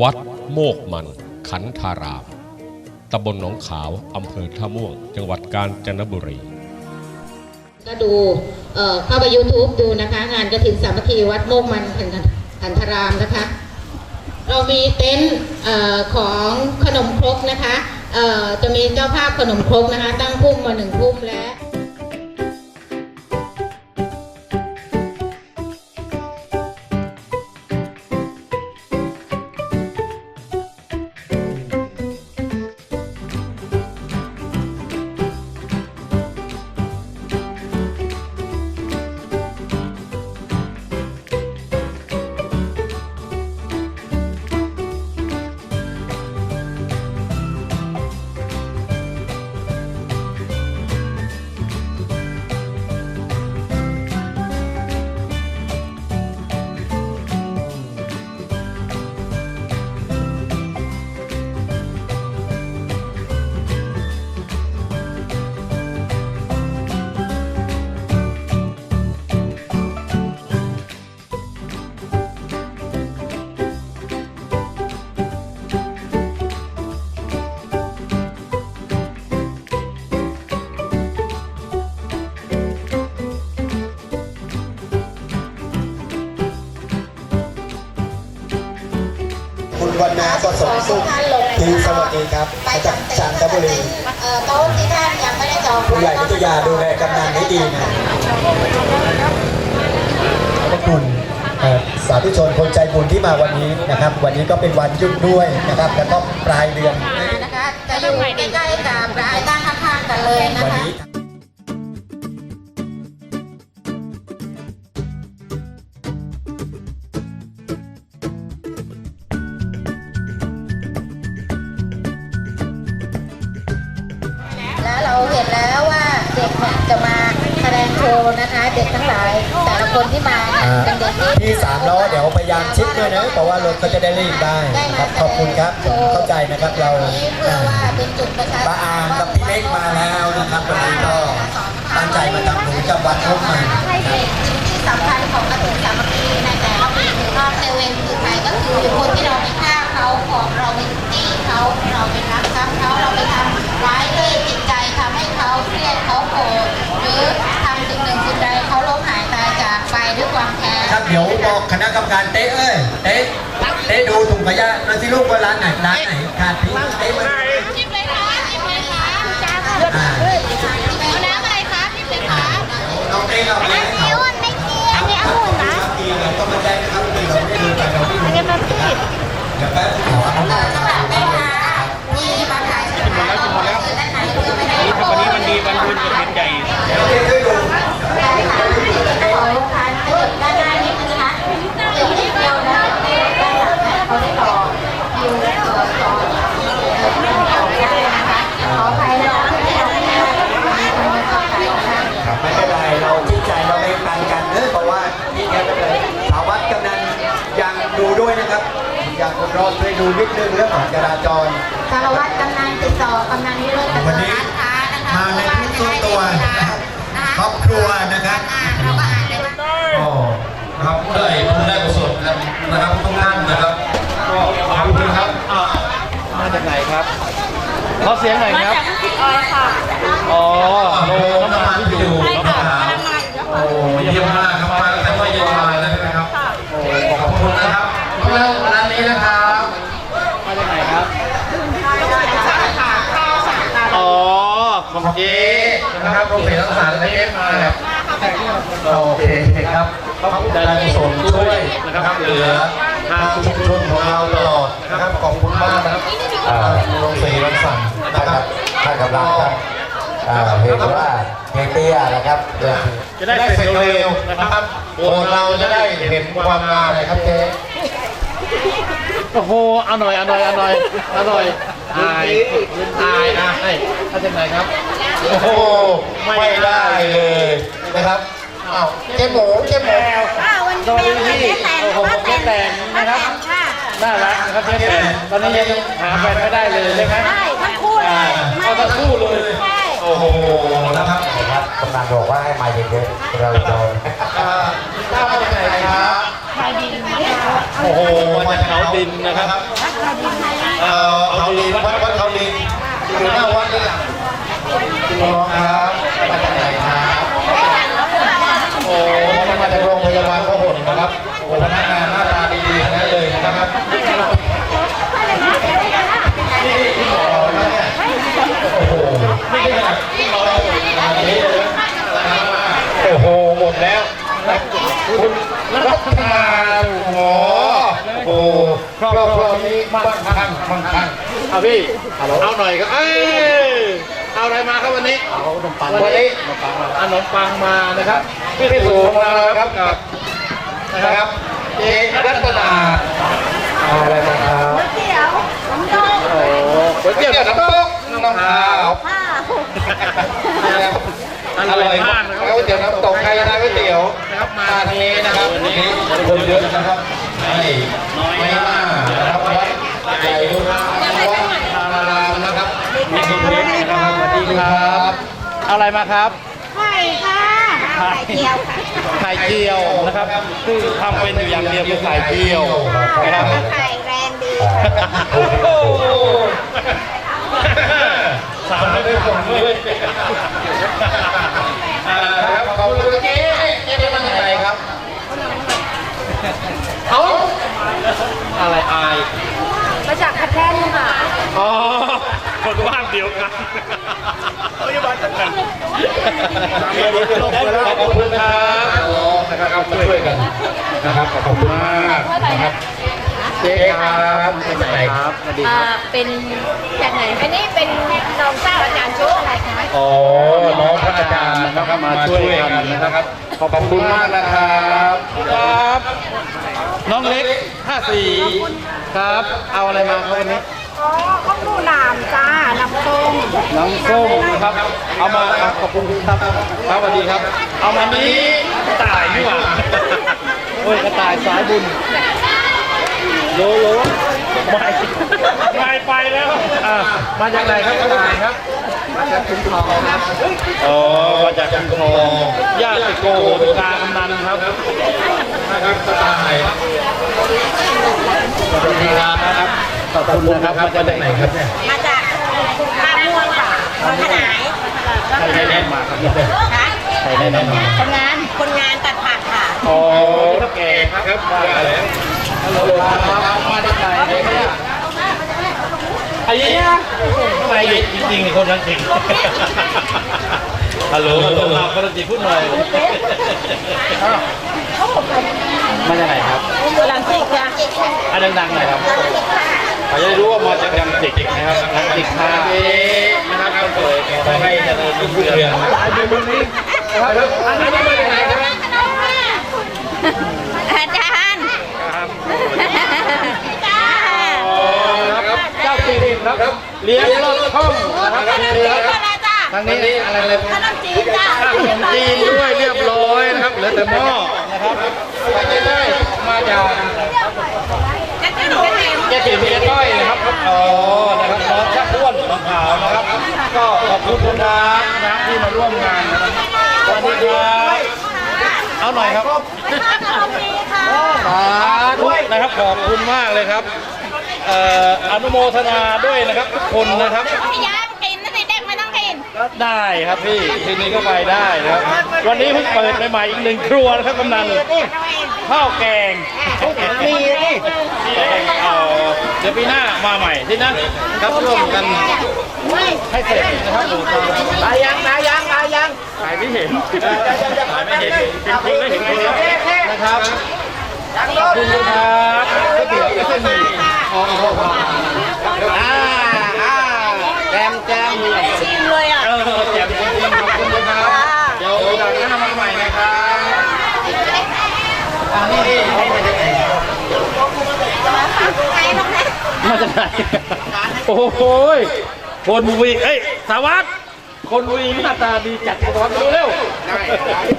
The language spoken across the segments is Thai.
วัดโมกมัน ขันธาราม ตำบลหนองขาว อำเภอท่าม่วง จังหวัดกาญจนบุรี ก็ดูเเข้าไป YouTube ดูนะคะ งานกระถินสามัคคีวัดโมกมันขันธารามนะคะ เรามีเต็นท์ของขนมครกนะคะจะมีเจ้าภาพขนมครกนะคะ ตั้งพุ่มมาหนึ่งพุ่มแล้ว สวัสดีครับมาจากจันทบุรีเอ่อโต๊ะที่ท่านยังไม่ได้จองผู้ใหญ่วิทยาดูแลกำนันให้ดีนะขอบคุณเอ่อสาธุชนคนใจบุญที่มาวันนี้นะครับ วันนี้ก็เป็นวันหยุดด้วยนะครับแล้วก็ปลายเดือนนะคะจะอยู่ใกล้ๆกับรายตั้งข้างๆกันเลยนะวันคะ ดงโชว์นะคะเด็กทั้งหลายแต่ละคนที่มาเนี่ยอ่าเป็นเด็กที่ที่สามล้อเดี๋ยวพยายามชิดด้วยนะเพราะว่ารถเขาจะได้รีบได้นะครับขอบคุณครับผมเข้าใจนะครับเราเพื่ออ่าว่าเป็นจุดประชาป้าอามกับพี่เล็กมาแล้วนะครับวันนี้ก็ตั้งใจมาทำบุญกับวัดทุกมันนะครับสิ่งที่สำคัญของกระถิ่นสามัคคีในแต่ละ เดี๋ยวบอกคณะกรรมการเต้เอ้ยเต้เต้ดูถุงขยะหน่อยสิลูกว่าร้านไหนร้านไหนขาดทิ้งเต้มาชิมเลยค่ะชิมเลยค่ะอ่าเอาน้ำอะไรคะชิมเลยค่ะน้องเต้เราไปให้เขาไม่กินอันนี้องุ่นนะปีเราก็มาแจ้งนะครับปีเราไม่ดูไปเราไม่ดูอันนี้มันผิดเดี๋ยวแป๊บขออนุญาตสำหรับแม่ค้าที่มาขายสินค้าเราขอซื้อด้านไหนเพื่อไม่ได้ขอวันนี้มันดีวันบุญกระถินใหญ่ รอดช่วยดูนิดนึงเรื่องของจราจร สารวัตรกำนันติดต่อกำนันวิโรจน์วันนี้ร้านค้านะคะมาในทุกส่วนตัวนะครับครอบครัวนะครับอ่านเราก็อ่านได้ว่าก็นะครับผู้ได้ผู้ได้ประสบกันนะครับทุกท่านนะครับก็ขอบคุณครับมาจากไหนครับขอเสียงหน่อยครับออยค่ะอ๋อโลโลน้ำน้ำมัมันนที่ที่ออยู่ยู่น้ำขาวโอ้เยี่ยมมากครับมาตั้งแต่ว่าเย็นมาเลยนะครับขอบคุณนะครับแล้วร้านนี้นะครับ มาจากไหนครับ อ๋อ ของเจ๊นะครับโรงเรียนทั้งสามได้มาครับโอเคครับขอบคุณได้ประสบช่วยนะครับเหลือทางชุมชนของเราตลอดนะครับขอบคุณมากนะครับโรงเรียนทั้งสามนะครับท่านกำลังครับอ่าเห็นว่าเฮียเตี้ยนะครับเดินจะได้เสร็จเร็วๆนะครับโอ้เราจะได้เห็นความงามนะครับเจ๊โอ้โหเอาหน่อยเอาหน่อยเอาหน่อยเอาหน่อย อายอายอายมาจากไหนครับ โอ้โห ไม่ได้เลยนะครับอ้าวเจ๊หมูเจ๊หมูสวัสดีพี่โอ้โหเจ๊แตนนะครับน่ารักนะครับเจ๊แตนตอนนี้ยังหาแฟนไม่ได้เลยใช่ไหมใช่ทั้งคู่เลอ่ายเอาทั้งคู่เลยใช่โอ้โหนะครับครับกำลังบอกว่าให้มาเยอะๆเราโดนอ่าทราบมาจากไหนครับมาโอ้โหมาจากเขาดินนะครับ เอ่อเขาดินวัดวัดเขาดินอยู่หน้าวัดนี่แหละคุณน้องครับมาจากไหนครับโอ้มาจากโรงพยาบาลพหลนะครับโอ้พนักงานหน้าตาดีๆนั้นเลยนะครับนี่คุณหมอนะเนี่ยโอ้โหนี่ขนาดคุณหมออันนี้เลยโอ้โหหมดแล้วคุณรัตนาหมอโอ้ ครอบครัวนี้มั่งคั่งมั่งคั่งเอาพี่เอาหน่อยครับเอ้ยเอาอะไรมาครับวันนี้เอาขนมปังวันนี้ขนมปังมานะครับพี่สูงของเราครับกับนะครับเจรัตนาเอาอะไรมาครับเดี๋ยวผมต้องโอ้โหก๋วยเตี๋เตี๋ยยววน้ำตกน้ำขาวผ้าอร่อยมากนะครับก๋วยเตี๋ยวน้ำตกใครนะก๋วยเตี๋ยวนะครับมาทางนี้นะครับวันนี้คนเยอะนะครับไม่ไม่มากนะครับวัดใหญ่ดูนะวัดธารารามนะครับมีคนเยอะนะครับสวัสดีครับ เอาอะไรมาครับ ไข่ค่ะไข่เจียวค่ะไข่เจียวนะครับคือทำเป็นอยู่อย่างเดียวคือไข่เจียวนะครับไข่แรงดีโอ้โหสามไม่ได้ส่งเลยอ่าครับขอบคุณเจ๊เจ๊เป็นยังไงครับเอาอะไรอาย มาจากพัทแท่นค่ะอ๋อ คนว่างเดียวกันเขาจะมาจากกันขอบคุณครับนะครับช่วยกันนะครับขอบคุณมากนะครับเจ๊ครับเป็นยังไงครับสวัสดีอ่าครับเป็นจากไหนอันนี้เป็นน้องเจ้าอาจารย์โชคอะไรคะอ๋อน้องพระอาจารย์นะครับมาช่วยกันนะครับขอบคุณมากนะครับครับ น้องเล็กห้าสี่ครับ เอาอะไรมาครับวันนี้ อ๋อข้าวหมูหนามจ้าน้ำส้มน้องส้มนะครับ เอามาครับขอบคุณครับ ครับสวัสดีครับ เอามานี้กระต่ายนี่หว่าโอ้ยกระต่ายสายบุญโลโล ไม่ไม่ไปแล้วอะมาจากไหนครับกระต่ายครับ มาจากชุมทองครับอ๋อมาจากชุมทองญาติโกโหติกากำนันครับนะครับสบายสวัสดีครับขอบคุณนะครับมาจากไหนครับเนี่ยมาจากท่าม่วงค่ะมาขนายใครแนะนำมาครับเนี่ยค่ะใครแนะนำมาคนงานคนงานตัดผั กค่ะอ๋อที่เขาแก่ครับว่าแล้วฮัลโหลครับมาจากไหนเนี่ยไอ้เนี่ยทำไมเด็กจริงๆคนนั้นจริงฮัลโหลฮัลโหลมาปกติพูดหน่อยมาจากไหนครับลังจิกจ้ะอันดังๆหน่อยครับเขาจะได้รู้ว่ามาจากยังจิกนะครับยังจิกค่านะครับเปิดให้เจริญรุ่งเรืองสายบุญตรงนี้อันนี้มาจากไหนครับ อาจารย์ ครับ จ้า ครับเจ้าปีน ครับเลี้ยงรถช่องนะครับขนมเลี้จียงนก็ได้จ้าทางนี้อะไรเลยขนมจีนจ้าขนมจีนด้วยเรียบร้อยนะครับเหลือแต่หม้อนะครับไปได้มาจากจะกินกันเองเจ๊ติ๋มเจ๊ต้อยนะครับอ๋อนะครับน้องชักอ้วนน้องขาวนะครับ ก็ขอบคุณคุณครับนะที่มาร่วมงานนะครับสวัสดีครับเอาหน่อยครับขนมจีนค่ะสาธุนะครับขอบคุณมากเลยครับเอ่ออนุโมทนาด้วยนะครับทุกคนนะครับ พี่ยามกินนะสิเด็กไม่ต้องกินก็ได้ครับพี่ทีนี้ก็ไปได้นะครับ วันนี้เพิ่งเปิดใหม่ๆอีกหนึ่งครัวนะครับกำนันข้าวแกงมีนี่เอ่อเดี๋ยวปีหน้ามาใหม่ที่นะครับร่วมกันให้เสร็จนะครับหลวงตาตายยังตายยังตายยังตายไม่เห็นตายไม่เห็นจริงๆไม่เห็นคนแล้วนะครับขอบคุณครับก๋วยเตี๋ยวเส้นหมี่ อ่าอ่าแจมแจมชิมเลยอะ เออแจมขอบคุณนะครับเดี๋ยวจากนั้นมาใหม่นะครับอันนี้นี่เขามาจากไหนมาจากไหนโอ้โหคนวีเอ้ยสวัสดคนวีหน้าตาดีจัดสวัสดดูเร็ว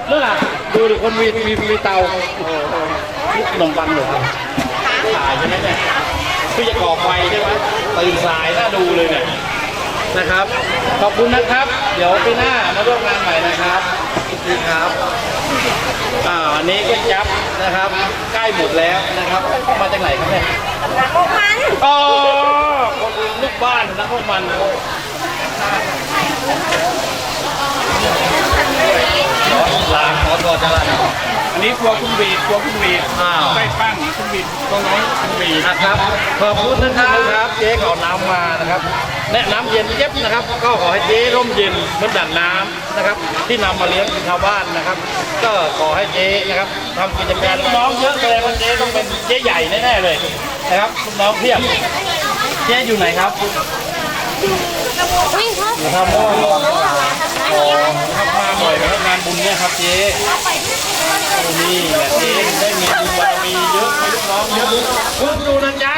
เรื่องอะดูดิคนวีมีมีเตาขนมปังเหรอครับขายใช่ไหมเนี่ย คือจะก่อไฟใช่ไหมตื่นสายน่าดูเลยเนี่ยนะครับ ขอบคุณนะครับ เดี๋ยวปีหน้ามาร่วมงานใหม่นะครับดีครับอ่าอันนี้ก็จับนะครับ ใกล้หมดแล้วนะครับ มาจากไหนครับเนี่ยพวกมันอ๋อคนอื่นลูกบ้านนะพวกมันลาขอตัวจะลาอั นนี้ครัวคุณวีดครัวคุณวีดอ้าวใกล้ปั้งคุณวีดตัวน้อยคุณวีดนะครับขอบคุณนะครับเจ๊เขาน้ำมานะครับแนะน้ำเย็นเย็บนะครับ ก็ขอให้เจ๊ร่มเย็นเหมือนดั่งน้ำนะครับ ที่นำมาเลี้ยงชาวบ้านนะครับ ก็ขอให้เจ๊นะครับทำกิจการลูกน้องเยอะแสดงว่าเจ๊ต้องเป็นเจ๊ใหญ่แน่ๆเลยนะครับลูกน้องเพียบเจ๊อยู่ไหนครับวิ่งครับอยู่ทำโอ้โหอ๋อครับมาบ่อยไหมครับงานบุญเนี่ยครับเจ๊โอ้ นี่แหละเจ๊ได้มีบุญบารมีเยอะมีลูกน้องเยอะคุณดูนะจ๊ะ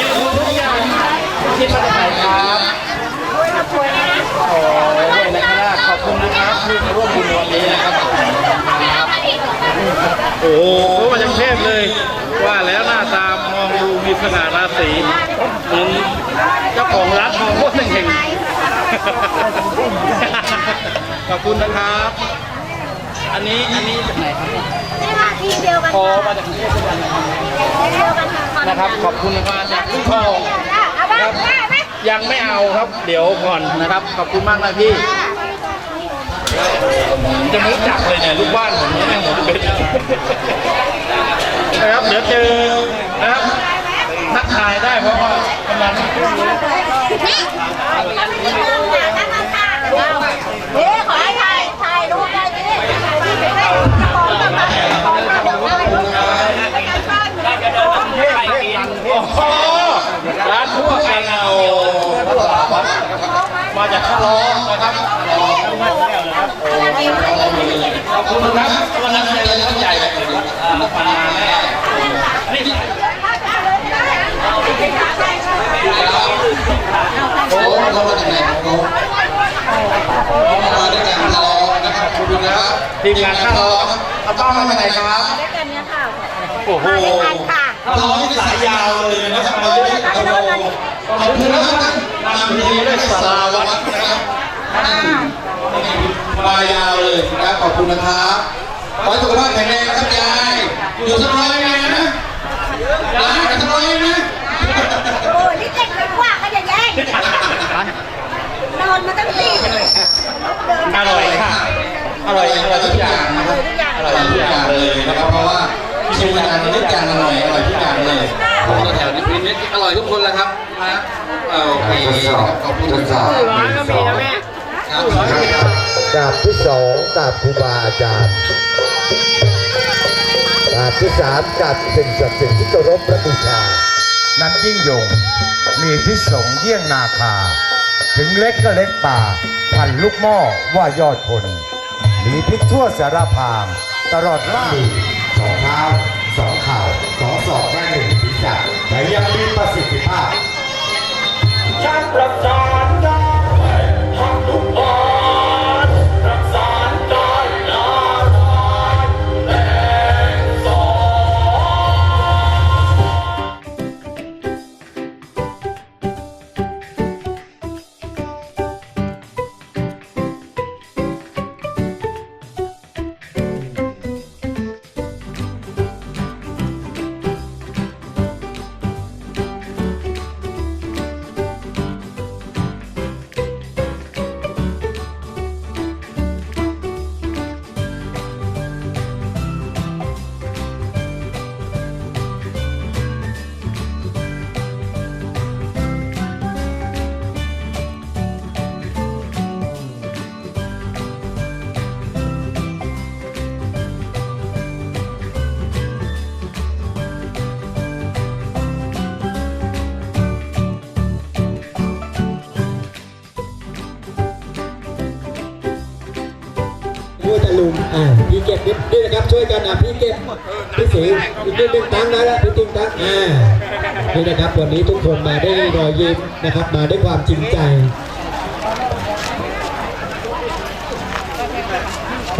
ยืนทุกอย่างคิดมาจากไหนครับโอ้ยด้วยนะครับขอบคุณนะครับที่มาร่วมบุญวันนี้นะครับโอ้โหมาจากกรุงเทพเลย ว่าแล้วหน้าตามองดูมีสง่าราศีเหมือนเจ้าของร้านทองโคตรเก่งขอบคุณนะครับ อันนี้อันนี้จากไหนครับเนี่ยนี่ค่ะทีมเดียวกันอ๋อมาจากกรุงเทพเหมือนกันนะครับทีมเดียวกันค่ะนะครับ ขอบคุณนะครับจากพี่ทองเอาบ้างได้ไหมยังไม่เอาครับ เดี๋ยวก่อนนะครับ ขอบคุณมากนะพี่ จะไม่รู้จักเลยเนี่ยลูกบ้านผมเนี่ยแม่งหมดเป็นนะครับเดี๋ยวเจอนะครับทักทายได้เพราะว่ากำลังเฮ้ขอให้ถ่ายถ่ายรูปได้ไหมเนี่ยของกับมาของกับมาได้ไปกันบ้านได้กันบ้าน โอ้โหร้านทั่วไปเอามาจากทะลองนะครับขอบคุณนะครับวันนั้นเจอท่านใหญ่เลยอ่ามาแน่นี่ โอ้เรามาจากไหนครับโอ้มาด้วยกันรอนะครับขอบคุณนะครับ ทีมงานข้างเราเอาป้ามาจากไหนครับ ด้วยกันเนี่ยค่ะโอ้โห มาด้วยกันค่ะถ้าร้องสายยาวเลยนะครับมาเยอะโอ้โหขอบคุณนะครับนำทีมด้วยสาราวัดนะครับมายาวเลยนะครับขอบคุณนะครับขอให้สุขภาพแข็งแรงนะครับยายอยู่สักร้อยนะยายอยู่สักร้อยนะ โอ้ยนี่เด็กเป็นว่าเขาจะแย่งนอนมาตั้งตี อร่อยค่ะ อ ร่อยอร่อยทุกอย่างนะครับทุกอย่างอร่อยทุกอย่างเลเลยยนะครับเพราะว่าชิมงานนี้จานอร่อยอร่อยทุกอย่างเลยแถวนี้เป็นอร่อยทุกคนแล้วครับนะโอเคขอบคุณครับร้านก็มีนะแม่กราบที่สองกราบครูบาอาจารย์กราบที่สามกราบสิ่งศักดิ์สิทธิ์ที่เคารพและบูชานั้นยิ่งยง มีพิสงฆ์เยี่ยงนาคา ถึงเล็กก็เล็กป่า พันลูกหม้อว่ายอดพ ลมีพิษทั่วสารพาง ตลอดร่างสองเท้าสองเข่าสองศอกและหนึ่งศีรษะแต่ยังมีประสิทธิภาพช่วย อ่าพี่เก็บนิดนี่นะครับช่วยกันอะพี่เก็บพี่สีอีกนิดนึงตั้งได้แล้วพี่ติ๊งตั้งอ่านี่นะครับวันนี้ทุกคนมาได้รอยยิ้มนะครับ มาด้วยความจริงใจ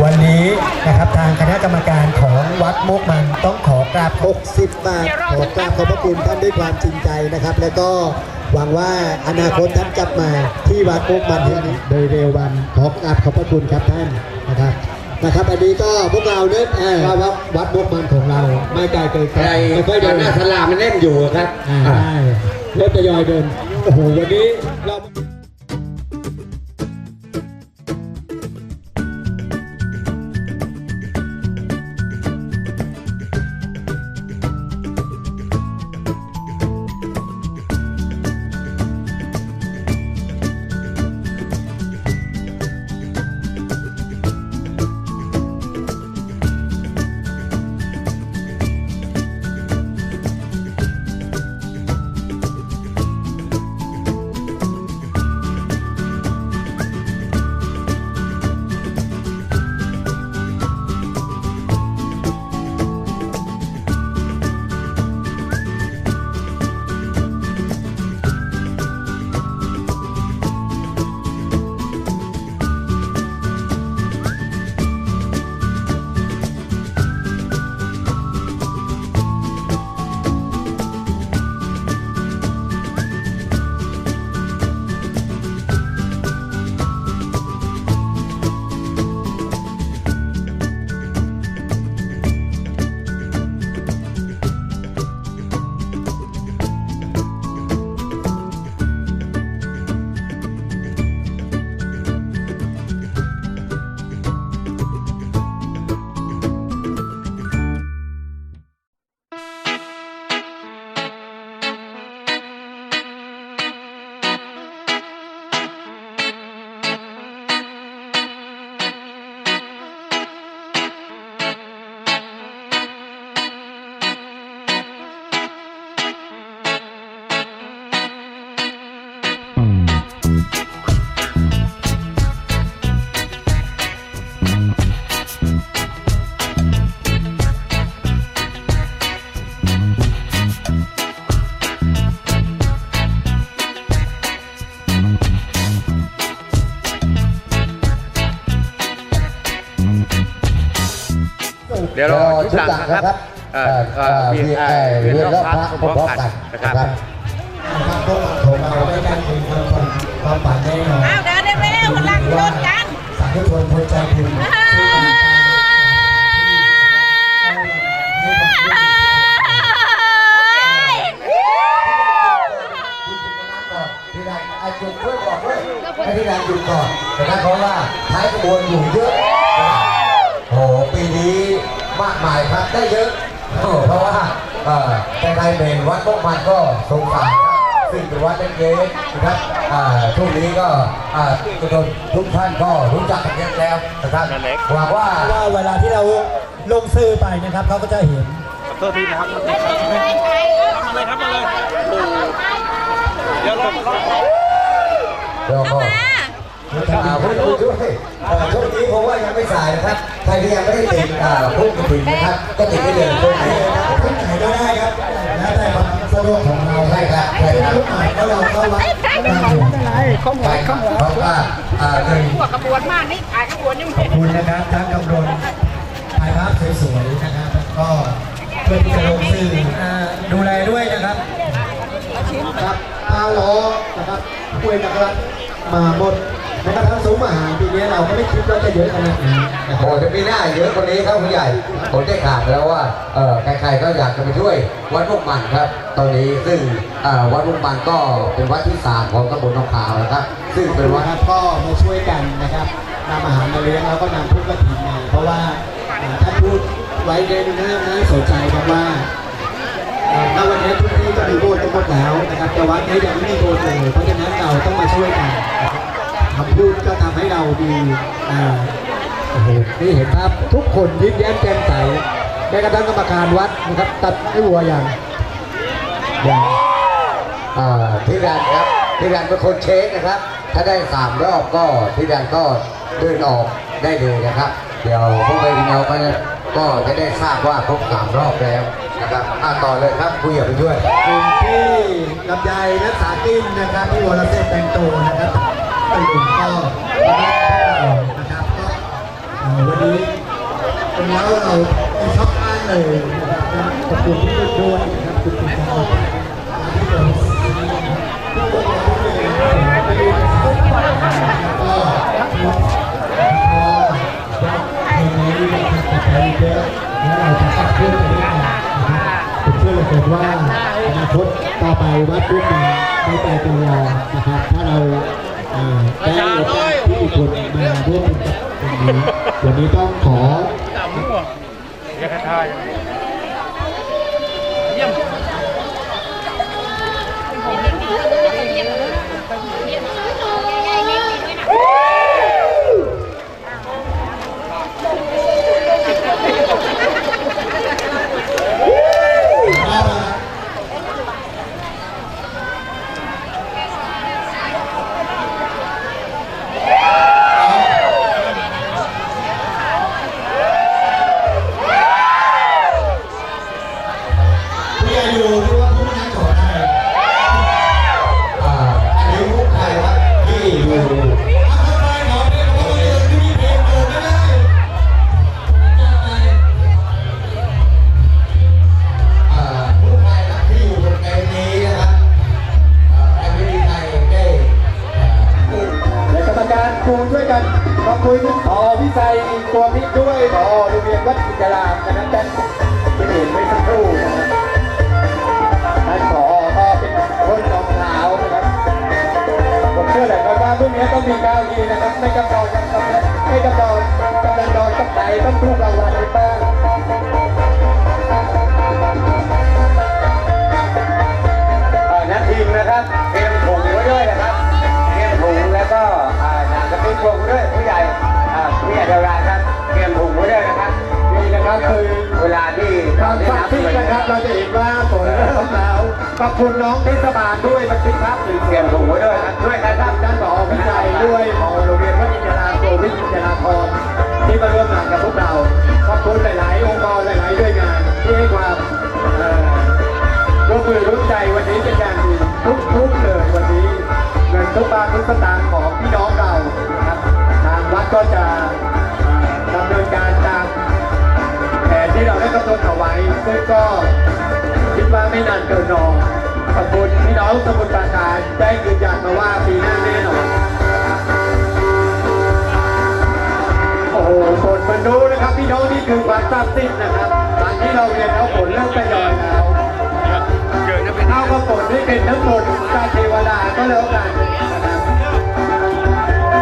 วันนี้นะครับทางคณะกรรมการของวัดโมกมันต้องขอกราบ60บาทขอกราบขอบพระคุณท่านด้วยความจริงใจนะครับ แล้วก็หวังว่าอนาคตท่านกลับมาที่วัดโคกมันแห่งนี้โดยเร็ววันขอกราบขอบพระคุณครับท่าน นะครับนะครับอันนี้ก็พวกเราเนี่ยเอ่อว่าวัดโคกมันของเรา ไม่ไกลเกินไกลไม่ค่อยเดินหน้าสลามันเล่นอยู่ครับอ่าได้รถทยอยเดินโอ้โหวันนี้เรา นะครับเอ่อเอ่อเวียนเอ่อเวียนรอบพระพร้อมกันนะครับนะครับพวกของเราได้การถึงความฝันความฝันแน่นอนเอาเดินได้ไหมคนลังรถกันสาธุชนคนใจถึงที่ได้อาจุดช่วยบอกด้วยให้ที่ได้หยุดก่อนนะครับเพราะว่าท้ายขบวนอยู่เยอะโอ้โหปีนี้ มากมายครับได้เยอะโอ้โหเพราะว่าเอ่อใครๆเป็นวัดพวกมันก็สงสารครับซึ่งเป็นวัดเล็กๆนะครับอ่าช่วงนี้ก็อ่าทุกคนทุกท่านก็รู้จักกันเยอะแล้วนะครับหวังว่าว่าเวลาที่เราลงซื้อไปนะครับเขาก็จะเห็นเดี๋ยวก็อ่าพูดคุยด้วยเอ่อช่วงนี้ผมว่ายังไม่สายนะครับ ใครที่ยังไม่ได้ติดอ่าพูดคุยนะครับ ก็ติดได้เลยช่วงนี้นะครับที่ไหนก็ได้ครับแล้วแต่ความสะดวกของเราใช่ครับใช่ครับทุกหมายก็เราก็วัดใช่ครับเพราะว่าอ่าหนึ่งขบวนมากนี่ถ่ายขบวนยังขอบคุณนะครับทั้งกำลังถ่ายภาพสวยๆนะครับก็เพื่อที่จะลงสื่อดูแลด้วยนะครับครับอาล้อนะครับคุยนะครับมาหมด นะครับทั้งซุ้มอาหารปีนี้เราก็ไม่คิดว่าจะเยอะขนาดนี้นะคโอ้รับ จะปีหน้าเยอะกว่านี้ครับผู้ใหญ่ผมได้ข่าวแล้วว่าเออใครๆก็อยากจะไปช่วยวัดพวกมันครับ ตอนนี้ซึ่งเอ่อวัดพวกมันก็เป็นวัดที่สามของตำบลหนองขาวนะครับ ซึ่งเป็นวัด นะครับก็มาช่วยกันนะครับนำอาหารมาเลี้ยงแล้วก็นำพุทธกฐินมาเพราะว่าอ่าท่านพูดไว้ในหน้าหน้าสนใจครับว่าอ่าณวันนี้ทุกที่ก็มีโบสถ์กันหมดแล้วนะครับแต่วัดนี้ยังไม่มีโบสถ์เลยเพราะฉะนั้นเราต้องมาช่วยกันนะครับ คำพูดก็ทำให้เราดีอ่าโอ้โหนี่เห็นภาพทุกคนยิ้มแย้มแจ่มใสแม้กระทั่งกรรมการวัดนะครับ ตัดให้วัวอย่างอย่างอ่าที่แดนครับที่แดนเป็นคนเช็คนะครับ ถ้าได้สามรอบก็ที่แดนก็เดินออกได้เลยนะครับ เดี๋ยวพวกเราเราก็จะก็จะได้ทราบว่าครบสามรอบแล้วนะครับอ่าต่อเลยครับคุยกับไปช่วยคุณที่ลำไยรักษากินนะครับที่วรเศษแต่งตัวนะครับ ไปถึงก็นะครับก็วันนี้เป็นแล้วเราไม่ชอบอ้านเลยนะครับขอบคุณที่ด้วยนะครับคุณคุณครับที่เป็นผมเชื่อเหลือเกินว่าอนาคตต่อไปวัดทุกมาไม่ไปเป็นรองนะครับ ถ้าเราเอ่อ ได้โอกาสที่อีกคนมาร่วมกับตรงนี้วันนี้ต้องขอแค่ท่าเาด้วยบันทึกภาพถึงเตรียมถุงไว้ด้วยด้วยกันครับด้านต่อวิจัยด้วยหอโรงเรียนวัดอินทราโกวิทย์อินทราพรที่มาร่วมงานกับพวกเราขอบคุณหลายๆองค์กรหลายๆด้วยงานที่ให้ความเอ่อร่วมมือร่วมใจวันนี้เป็นการทุกทุกเลยวันนี้เงินทุกบาททุกสตางค์ของพี่น้องเรานะครับทางวัดก็จะดำเนินการตามแผนที่เราได้กำหนดเอาไว้ซึ่งก็คิดว่าไม่นานเกินรอ ขอบคุณพี่น้องสมุทรปราการได้ยืนยันมาว่าปีหน้าแน่นอนโอ้โหฝนมันรู้นะครับพี่น้องนี่คือความทราบสิ้นนะครับตอนที่เราเรียนแล้วฝนเริ่มทยอยแล้วเอากระปนที่เป็นทั้งหมดตาเทวดาก็แล้วกันนะครับ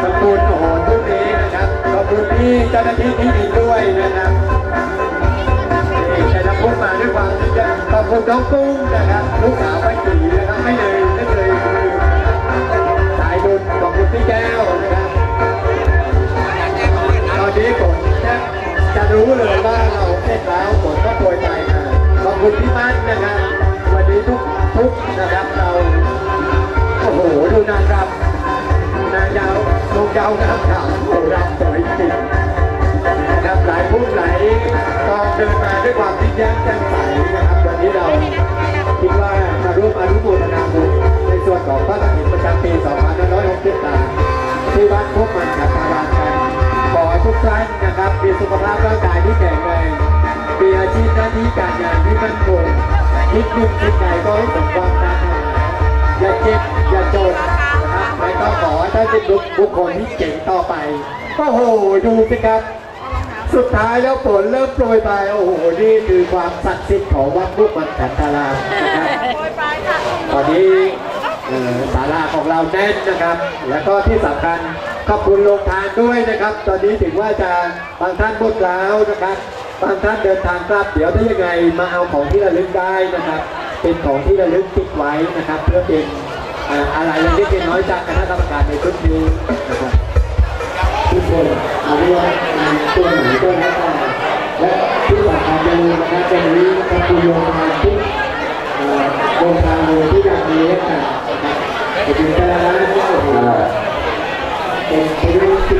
ขอบคุณโอ้โหทุกนี้นะครับขอบคุณที่เจ้าหน้าที่ที่ คุณน้องกุ้งนะครับลูกสาวป้าจีนะครับไม่เลยไม่เลยสายบุญขอบคุณพี่แก้วนะครับตอนนี้ผมจะจะรู้เลยว่าเราเสร็จแล้วผลก็โปรยไปมาขอบคุณพี่มั่นนะครับวันนี้ทุกทุกนะครับเราโอ้โหดูนางรำนางยาวลงยาวน้ำขาวโอ้รำสวยจริง หลายผู้หลายกองเดินมาด้วยความยิ้มแย้มแจ่มใสนะครับวันนี้เราคิดว่ามาร่วมอนุโมทนาบุญในส่วนของพระกฐินประจำปี2563ที่วัดพบมันกับตารางกันขอทุกท่านนะครับมีสุขภาพร่างกายที่แข็งแรงมีอาชีพหน้าที่การงานที่มั่นคงคิดหนึ่งคิดไหนก็ให้สมความปรารถนอย่าเจ็บอย่าจนนะครับและก็ขอให้ท่านเป็นบุคคลที่เก่งต่อไปโอ้โหดูสิครับ สุดท้ายแล้วฝนเริ่มโปรยไปโอ้โหนี่คือความศักดิ์สิทธิ์ของวัดพุทธมันจันทารามนะครับตอนนี้เอ่อศาลาของเราแน่นนะครับ แล้วก็ที่สำคัญขอบคุณโรงทานด้วยนะครับ ตอนนี้ถึงว่าจะบางท่านหมดแล้วนะครับบางท่านเดินทางกลับเดี๋ยวถ้ายังไงมาเอาของที่ระลึกได้นะครับ เป็นของที่ระลึกติดไว้นะครับ เพื่อเป็นเอ่ออะไรเล็กๆน้อยๆจากคณะกรรมการในชุดนี้นะครับ ทุกคนเอาเรียกว่าตัวไหนก็แล้วแต่และที่สำคัญอาจะมนะครับตรงนี้นะครับคุณโยมมาที่เอ่อโรงทางเลยที่อยากมีให้กันนะครับขอบคุณและร้านที่โอ้โหเป็นเป็น